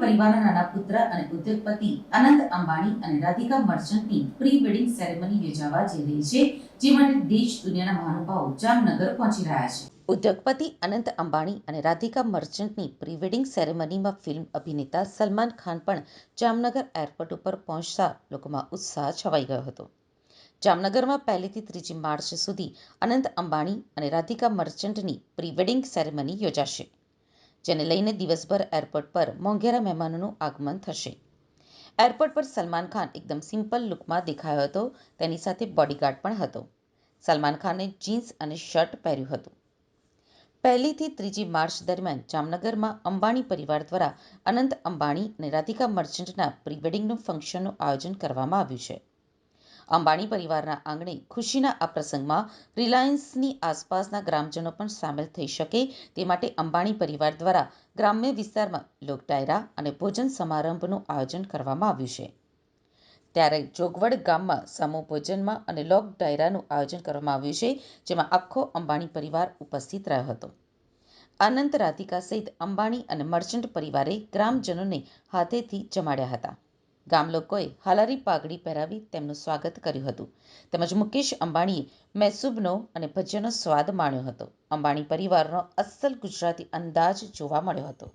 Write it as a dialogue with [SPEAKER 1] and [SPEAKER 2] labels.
[SPEAKER 1] પરિવારના નાના પુત્ર અને ઉદ્યોગપતિ અનંત અંબાણી અને રાધિકા મર્ચન્ટની પ્રી વેડિંગ સેરેમની યોજાવા જઈ રહી છે, જે માટે દેશ દુનિયાના મહાનુભાવો જામનગર પહોંચી રહ્યા છે. ઉદ્યોગપતિ અનંત અંબાણી અને રાધિકા મર્ચન્ટની પ્રી વેડિંગ સેરેમનીમાં ફિલ્મ અભિનેતા સલમાન ખાન પણ જામનગર એરપોર્ટ ઉપર પહોંચતા લોકોમાં ઉત્સાહ છવાઈ ગયો હતો. જામનગરમાં પહેલીથી ત્રીજી માર્ચ સુધી અનંત અંબાણી અને રાધિકા મર્ચન્ટની પ્રી વેડિંગ સેરેમની યોજાશે. જેને લઈને દિવસભર એરપોર્ટ પર મોંઘેરા મહેમાનોનું આગમન થશે. એરપોર્ટ પર સલમાન ખાન એકદમ સિમ્પલ લુકમાં દેખાયો હતો. તેની સાથે બોડીગાર્ડ પણ હતો. સલમાન ખાને જીન્સ અને શર્ટ પહેર્યું હતું. પહેલીથી ત્રીજી માર્ચ દરમિયાન જામનગરમાં અંબાણી પરિવાર દ્વારા અનંત અંબાણી અને રાધિકા મર્ચન્ટના પ્રી વેડિંગનું ફંક્શનનું આયોજન કરવામાં આવ્યું છે. અંબાણી પરિવારના આંગણે ખુશીના આ પ્રસંગમાં રિલાયન્સની આસપાસના ગ્રામજનો પણ સામેલ થઈ શકે તે માટે અંબાણી પરિવાર દ્વારા ગ્રામ્ય વિસ્તારમાં લોક ડાયરા અને ભોજન સમારંભનું આયોજન કરવામાં આવ્યું છે. ત્યારે જોગવડ ગામમાં સમૂહ ભોજનમાં અને લોક ડાયરાનું આયોજન કરવામાં આવ્યું છે, જેમાં આખો અંબાણી પરિવાર ઉપસ્થિત રહ્યો હતો. અનંત રાધિકા સહિત અંબાણી અને મર્ચન્ટ પરિવારે ગ્રામજનોને હાથેથી જમાડ્યા હતા. ગામ લોકોએ હાલારી પાઘડી પહેરાવી તેમનું સ્વાગત કર્યું હતું. તેમજ મુકેશ અંબાણીએ મહેસૂબનો અને ભજીયાનો સ્વાદ માણ્યો હતો. અંબાણી પરિવારનો અસલ ગુજરાતી અંદાજ જોવા મળ્યો હતો.